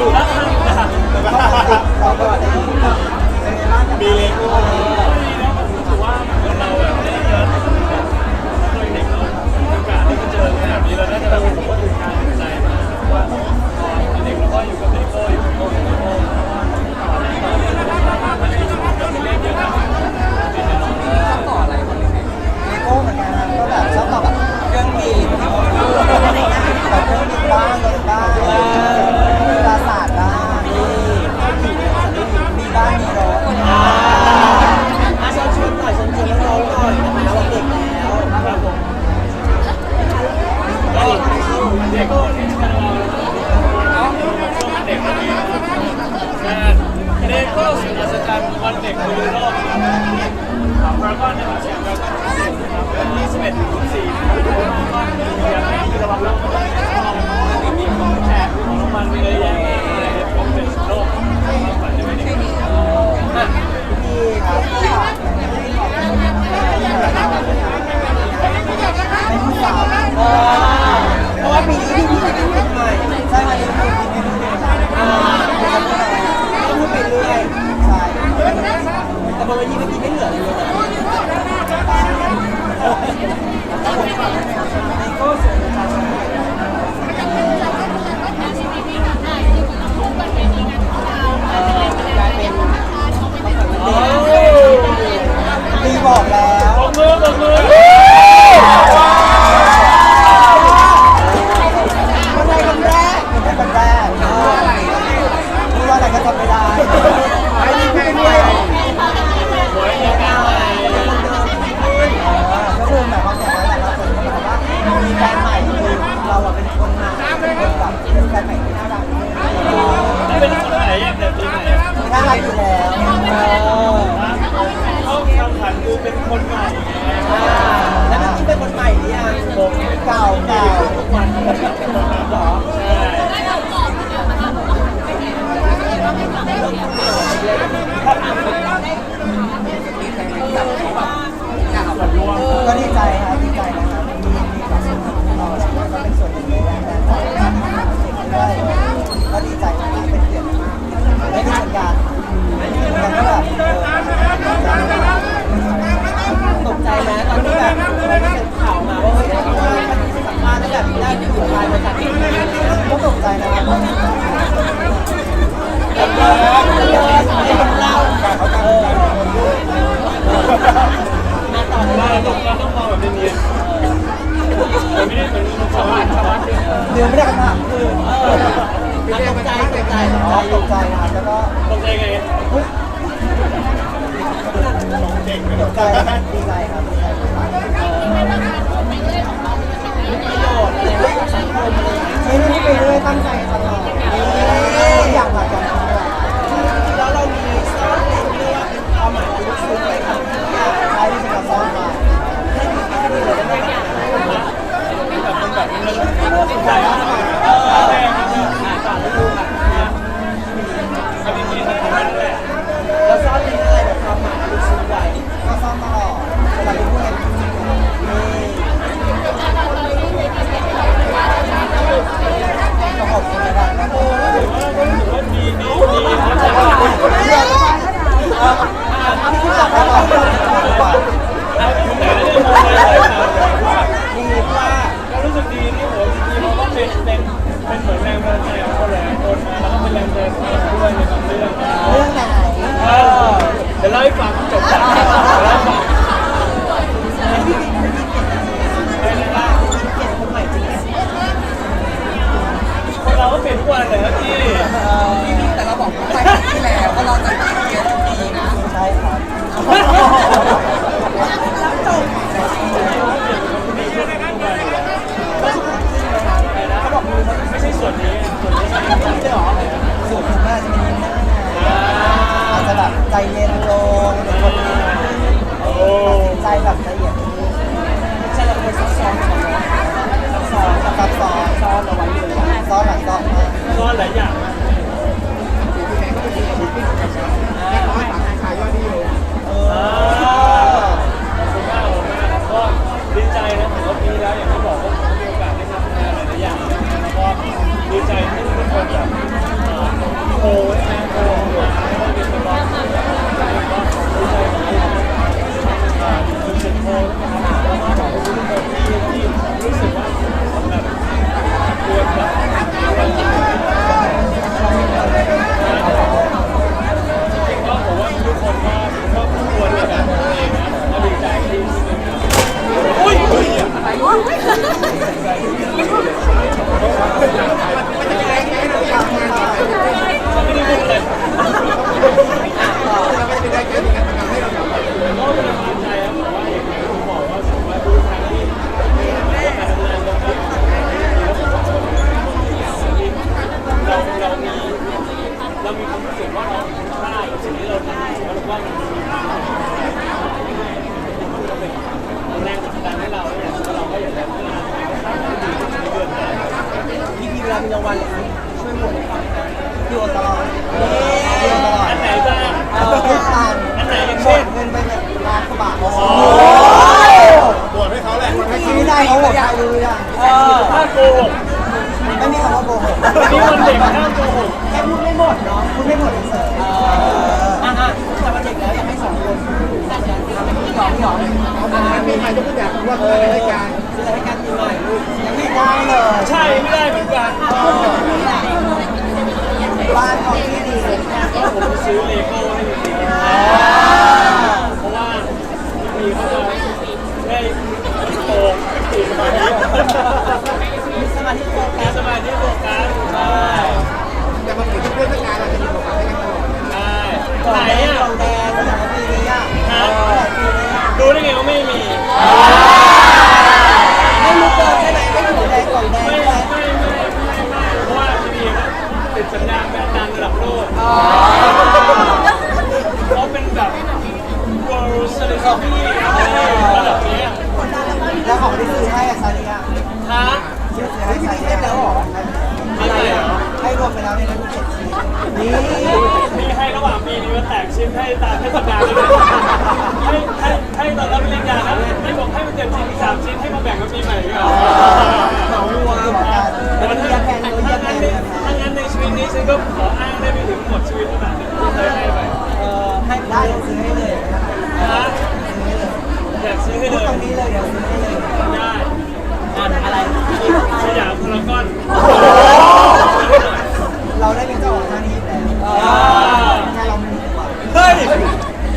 아니야? 11 14 ครับตกใจครับแล้วก็ตกใจไงตกใจครับดีใจครับดีใจไม่ได้ไปเรื่อยตั้งใจ ซื้อเลโก้ให้พี่เพราะว่าพี่เขาจะได้โตตีสมาธิมีสมาธิโฟกัสสมาธิโฟกัสใช่แต่บางทีทุกเรื่อนงารเราจะมีโฟกัสให้กันตลอดใช่ไหนอะแดงสถานที่นี้อะดูได้ไงว่าไม่มี เขาเป็นแบบ world celebrity ระดับนี้แล้วของที่ซื้อให้อะซาเนียฮะซื้อให้ซาเนียแล้วเหรออะไรเหรอให้รวมไปแล้วในนั้นมีเจ็ดชิ้นนี่มีให้ระหว่างปีนี้มาแตกชิ้นให้ตามเทศกาลเลยให้ให้ให้ตอนรับปริญญานะให้บอกให้มันเจ็ดชิ้นอีกสามชิ้นให้มาแบ่งกับปีใหม่กว่าเหมาวัวเหมือนกันมันเยียแพนเยียแพถ้างั้นถ้างั้นในชีวิตนี้ฉันก็ขออ้า ได้เดี๋ยวซื้อให้เลยฮะอยากซื้อให้พูเลดยตรงนี้เลยเดี๋ยวซื้อให้เลยได้งานอะไรสยามพารากอนเราได้เป็นเจ้าของทางนี้แล้วแค่เรามีดีกว่าเฮ้ย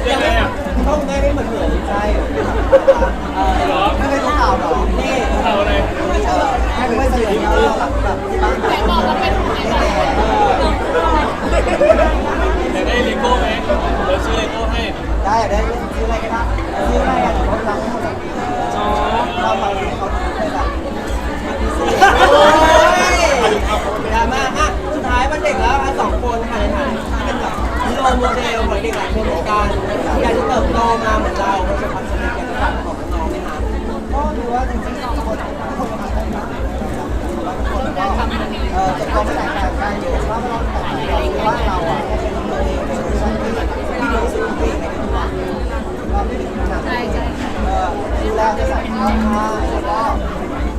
ยังไงอะต้องได้ไม่เหมือนเหมือนใช่เออไม่เคยดูข่าวหรอนี่ เอาเลยไม่ จะต้องแตกต่างกันอยู่ว่าเราแตกต่าว่าเราอะเป็นตัวเองเป็นตัวฉันที่ที่ดีที่สุดของตัวเองในทุกวันเราไม่ถึงขนาดดูแลจะใส่ข้าวข้าแล้วก็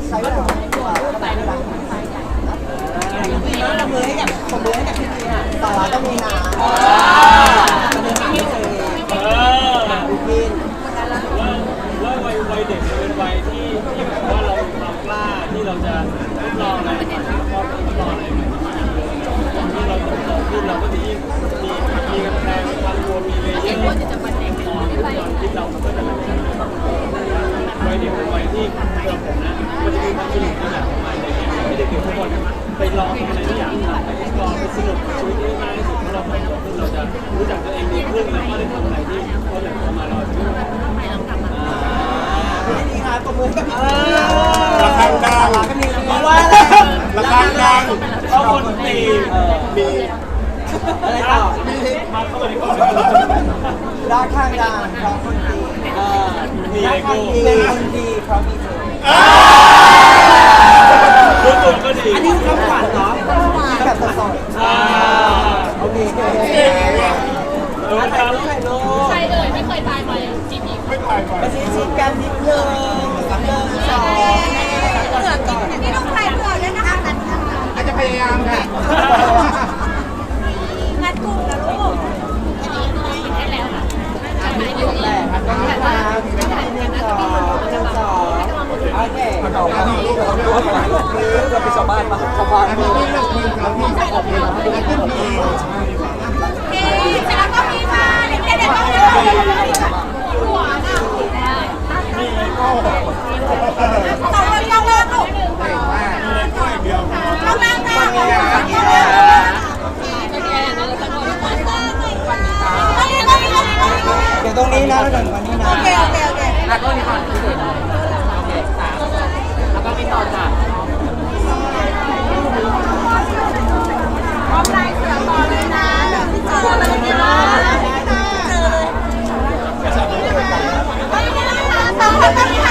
ใช้เวลาตัวก็ได้เวลาของใครมีน้ำมือให้กับผมมือให้กับพี่พีค่ะต่อก็มีนามัน ตีมีอะไรต่อมาเข้ามาในกล้องด้านข้างดังเพราะคนดีเออมีด้าเลนข้าโก้งดีเป็นคนดีเพราะมีเธอรู้ตัวก็ดีอันนี้คือคำขวัญเหรอแบบสดอ่าๆโอเคเออครับใช่โลใครเอ่ยไม่เคยตายไปจีบอีกไม่ถ่ายก่อนมาชี้ชี้กันนิดนึงกั พยายามค่ะงัดกุ้งนะลูกอันนี้กินได้แล้วค่ะแรกก็มีมาหนึ่งสองหนึ่งสองโอเคต่อมาเราไปชาวบ้านมาชาวบ้าน แล้วกันวันนี้นะโอเคโอเคโอเคแล้วก็มีตอนี่ก่อนโอเคสามแล้วก็มีต่อจ้ะพร้อมลายเสือต่อเลยนะเจอเลยนะเจอเลยไม่ได้ค่ะสองคนต้อง